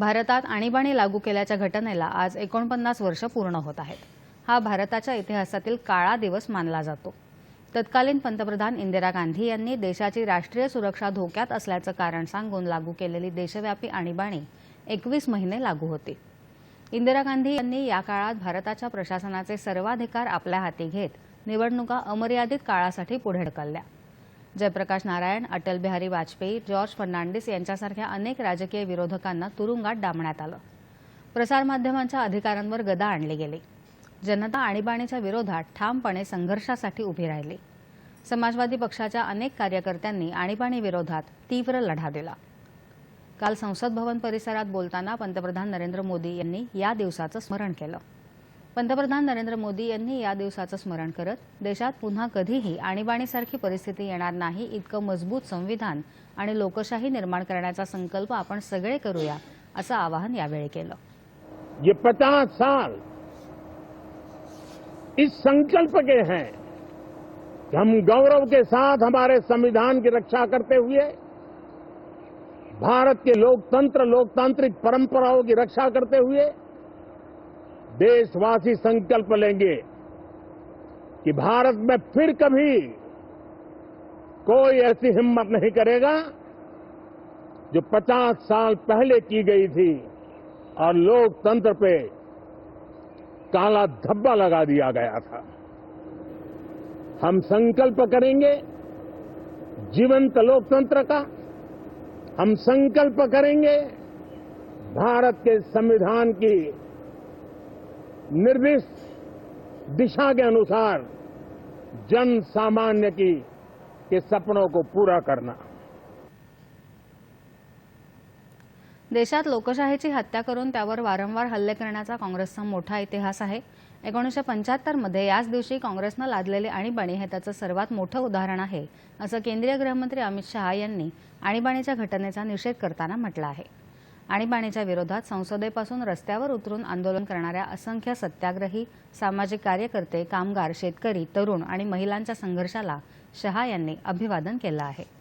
भारतात आणीबाणी लागू केल्याच्या घटनेला आज एकोणपन्नास वर्ष पूर्ण होत आहेत. हा भारताच्या इतिहासातील काळा दिवस मानला जातो. तत्कालीन पंतप्रधान इंदिरा गांधी यांनी देशाची राष्ट्रीय सुरक्षा धोक्यात असल्याचं कारण सांगून लागू केलेली देशव्यापी आणीबाणी एकवीस महिने लागू होती. इंदिरा गांधी यांनी या काळात भारताच्या प्रशासनाचे सर्वाधिकार आपल्या हाती घेत निवडणुका अमर्यादित काळासाठी पुढे ढकलल्या. जयप्रकाश नारायण अटल बिहारी वाजपेयी जॉर्ज फर्नांडिस यांच्यासारख्या अनेक राजकीय विरोधकांना तुरुंगात डांबण्यात आलं. प्रसारमाध्यमांच्या अधिकारांवर गदा आणली गेली. जनता आणीबाणीच्या विरोधात ठामपणे संघर्षासाठी उभी राहिली. समाजवादी पक्षाच्या अनेक कार्यकर्त्यांनी आणीबाणी विरोधात तीव्र लढा दिला. काल संसद भवन परिसरात बोलताना पंतप्रधान नरेंद्र मोदी यांनी या दिवसाचं स्मरण केलं. पंतप्रधान नरेंद्र मोदी यांनी या दिवसाचं स्मरण करत देशात पुन्हा कधीही आणीबाणीसारखी परिस्थिती येणार नाही इतकं मजबूत संविधान आणि लोकशाही निर्माण करण्याचा संकल्प आपण सगळे करूया असं आवाहन यावेळी केलं. ये पचास साल इस संकल्प के हैं कि हम गौरव के साथ हमारे संविधान की रक्षा करते हुए भारत के लोकतंत्र लोकतांत्रिक परंपराओं की रक्षा करते हुए देशवासी संकल्प लेंगे कि भारत में फिर कभी कोई ऐसी हिम्मत नहीं करेगा जो 50 साल पहले की गई थी और लोकतंत्र पे काला धब्बा लगा दिया गया था। हम संकल्प करेंगे जीवंत लोकतंत्र का। हम संकल्प करेंगे भारत के संविधान की निर्दिष्ट दिशा के अनुसार जन सामान्य की के सपनों को पूरा करना। देशात लोकशाहीची हत्या करून त्यावर वारंवार हल्ले करण्याचा काँग्रेसचा मोठा इतिहास आहे. एकोणीसशे पंच्याहत्तरमध्ये याच दिवशी काँग्रेसनं लादलेले आणीबाणी हे त्याचं सर्वात मोठं उदाहरण आहे असं केंद्रीय गृहमंत्री अमित शहा यांनी आणीबाणीच्या घटनेचा निषेध करताना म्हटलं आहे. आणीबाणीच्या विरोधात संसदेपासून रस्त्यावर उतरून आंदोलन करणाऱ्या असंख्य सत्याग्रही सामाजिक कार्यकर्ते कामगार शेतकरी तरुण आणि महिलांच्या संघर्षाला शहा यांनी अभिवादन केलं आहे.